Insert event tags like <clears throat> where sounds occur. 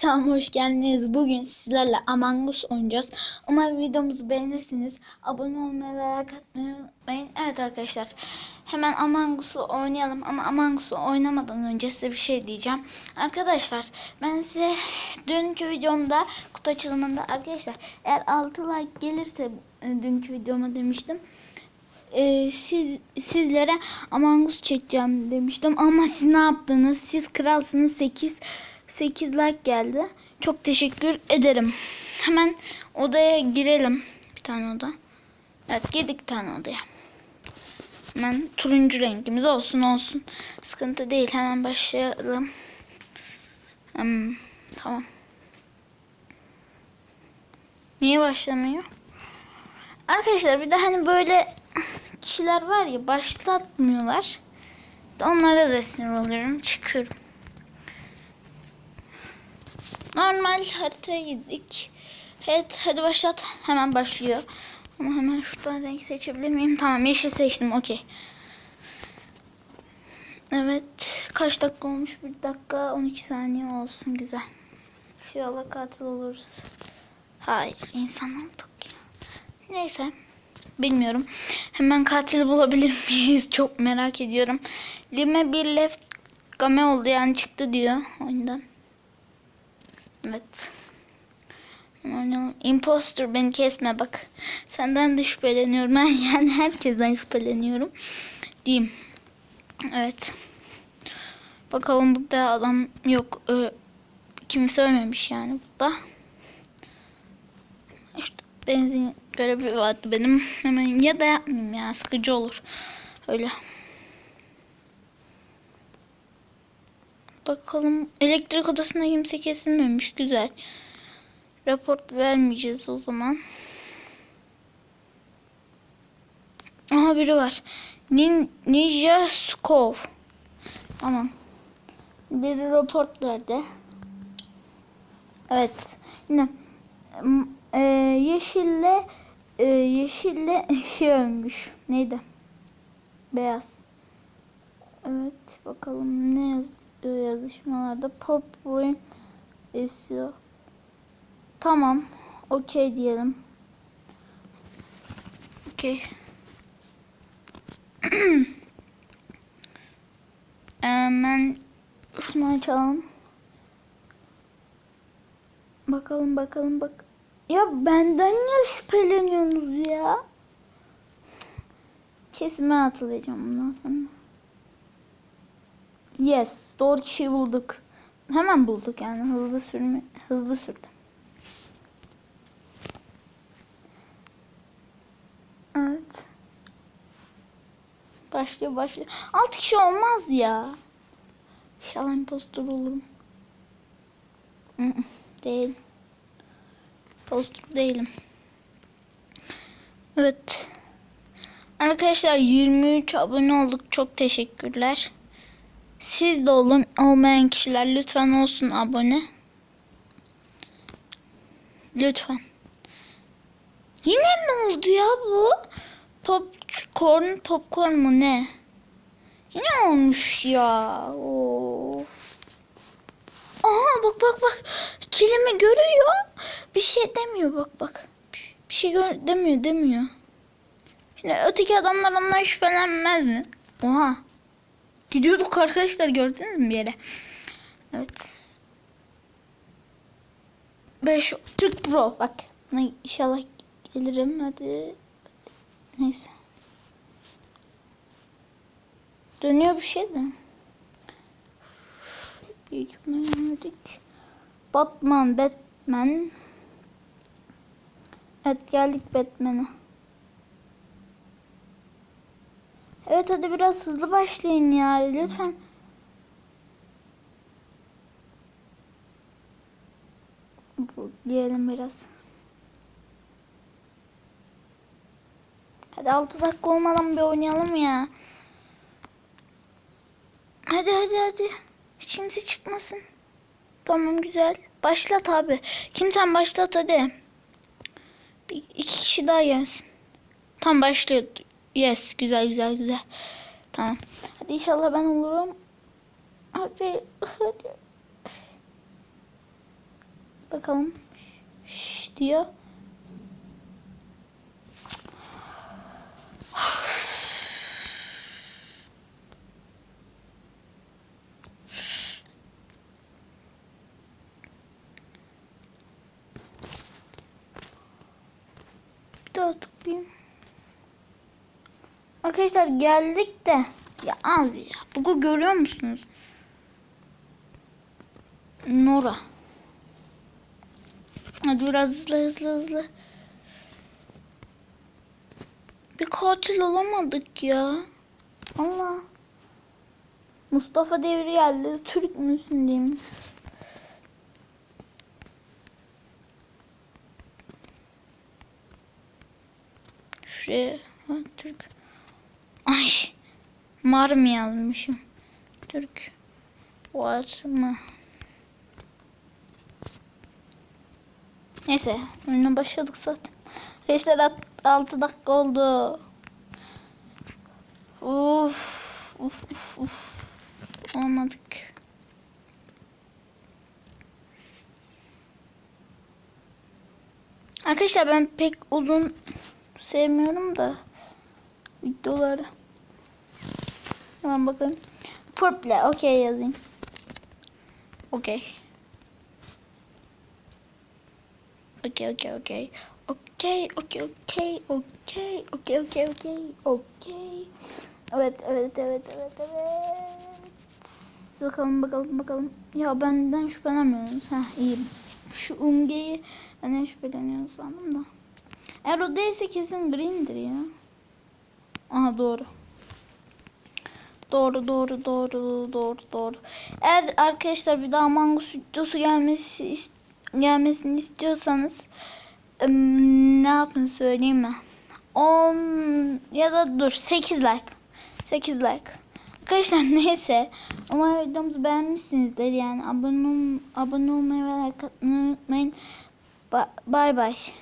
Kanalıma hoş geldiniz. Bugün sizlerle Among Us oynayacağız. Umarım videomuzu beğenirsiniz. Abone olmayı ve like atmayı unutmayın. Evet arkadaşlar hemen Among Us'u oynayalım. Ama Among Us'u oynamadan önce size bir şey diyeceğim. Arkadaşlar ben size dünkü videomda kutu açılımında arkadaşlar eğer 6 like gelirse e, dünkü videoma demiştim. Ee, siz sizlere Among Us çekeceğim demiştim ama siz ne yaptınız? Siz kralsınız 8 8 like geldi. Çok teşekkür ederim. Hemen odaya girelim. Bir tane oda. Evet girdik tane odaya. Hemen turuncu rengimiz olsun olsun. Sıkıntı değil. Hemen başlayalım. Hmm, tamam. Niye başlamıyor? Arkadaşlar bir de hani böyle kişiler var ya başlatmıyorlar. Onlara da sinir oluyorum. Çıkıyorum. Normal haritaya gittik. Evet hadi başlat. Hemen başlıyor. Ama hemen şuradan renk seçebilir miyim? Tamam yeşil seçtim. Okey. Evet. Kaç dakika olmuş? Bir dakika 12 saniye olsun. Güzel. İnşallah katil oluruz. Hayır insan olduk ya. Neyse. Bilmiyorum. Hemen katil bulabilir miyiz? <laughs> Çok merak ediyorum. Lime bir left game oldu yani çıktı diyor oyundan. Evet. Imposter beni kesme bak. Senden de şüpheleniyorum. <laughs> Ben yani herkesten şüpheleniyorum. Diyeyim. Evet. Bakalım burada adam yok. Ö kimse ölmemiş yani burada. İşte benzin görevi vardı benim. Hemen ya da yapmayayım ya. Sıkıcı olur. Öyle. Bakalım elektrik odasında kimse kesilmemiş. Güzel. Raport vermeyeceğiz o zaman. Aha biri var. Nin Ninja Skov. Tamam. Biri raport verdi. Evet. Yine e, yeşille e, yeşille <laughs> şey ölmüş. Neydi? Beyaz. Evet bakalım ne yaz yazışmalarda pop rain esiyor. Tamam. Okey diyelim. Okey. <clears throat> Hemen şunu açalım. Bakalım bakalım bak. Ya benden niye şüpheleniyorsunuz ya? Kesime atılacağım bundan sonra. Yes, doğru kişiyi bulduk. Hemen bulduk yani hızlı sürme hızlı sürdü. Evet. Başlıyor başlıyor. Altı kişi olmaz ya. İnşallah impostor olurum. Değil. Impostor değilim. Evet. Arkadaşlar 23 abone olduk. Çok teşekkürler. Siz de olun. Olmayan kişiler lütfen olsun abone. Lütfen. Yine mi oldu ya bu? Popcorn, popcorn mu ne? Yine olmuş ya. Of. Aha bak bak bak. Kilimi görüyor. Bir şey demiyor bak bak. Bir şey gör demiyor demiyor. Şimdi öteki adamlar ondan şüphelenmez mi? Oha. Gidiyorduk arkadaşlar gördünüz mü bir yere? Evet. 5 Türk Pro bak. İnşallah gelirim hadi. Neyse. Dönüyor bir şey de. İlk vermedik. Batman, Batman. Evet geldik Batman'a. Evet hadi biraz hızlı başlayın ya lütfen. Diyelim biraz. Hadi 6 dakika olmadan bir oynayalım ya. Hadi hadi hadi. Hiç kimse çıkmasın. Tamam güzel. Başlat abi. Kimsen başlat hadi. Bir, iki kişi daha gelsin. Tam başlıyor. Yes güzel güzel güzel. Tamam. Hadi inşallah ben olurum. Hadi hadi. Bakalım. Şş diyor. Bir daha tıklayayım. Arkadaşlar geldik de. Ya al ya. Bugü görüyor musunuz? Nora. Hadi biraz hızlı hızlı hızlı. Bir katil olamadık ya. Allah. Mustafa Devri geldi. Türk müsün diyeyim. Şuraya. Ha, Türk. Ay. Mar mı yazmışım? Türk. Var mı? Neyse. Önüne başladık zaten. Reisler 6 dakika oldu. Of. Uf uf uf. Olmadık. Arkadaşlar ben pek uzun sevmiyorum da videoları. Hemen bakın. Purple. Okey yazayım. Okey. Okey okey okey. Okey okey okey okey okey okey okey okey. Evet evet evet evet evet. Bakalım bakalım bakalım. Ya benden şüphelenmiyorsunuz. Ha iyiyim. Şu Unge'yi benden şüpheleniyor sandım da. Eğer o değilse kesin green'dir ya. Doğru. Doğru doğru doğru doğru doğru. Eğer arkadaşlar bir daha Mangus videosu gelmesi gelmesini istiyorsanız ne yapın söyleyeyim mi? 10 ya da dur 8 like. 8 like. Arkadaşlar <laughs> neyse. Umarım videomuzu beğenmişsinizdir. Yani abone, abone olmayı ve like atmayı unutmayın. Ba- Bye bye.